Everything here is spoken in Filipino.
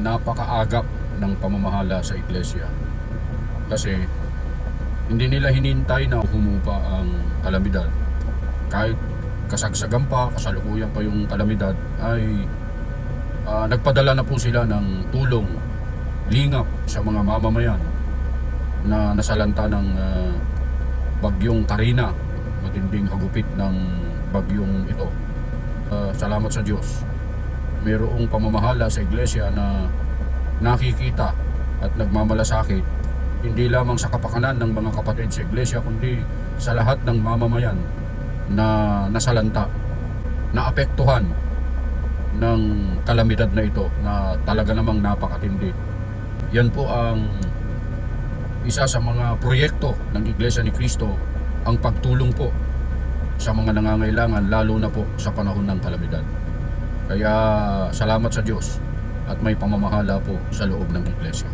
napakaagap ng pamamahala sa iglesia. Kasi hindi nila hinintay na humupa ang kalamidad. Kahit kasagsagan pa, kasalukuyan pa yung kalamidad, ay ah, nagpadala na po sila ng tulong, lingap sa mga mamamayan na nasalanta ng ah, bagyong Karina, matinding hagupit ng bagyong ito. Ah, salamat sa Diyos. Mayroong pamamahala sa iglesia na nakikita at nagmamalasakit hindi lamang sa kapakanan ng mga kapatid sa iglesia kundi sa lahat ng mamamayan na nasalanta, na apektuhan ng kalamidad na ito na talaga namang napakatindi. Yan po ang isa sa mga proyekto ng Iglesia ni Cristo ang pagtulong po sa mga nangangailangan lalo na po sa panahon ng kalamidad. Kaya salamat sa Diyos at may pamamahala po sa loob ng Iglesia.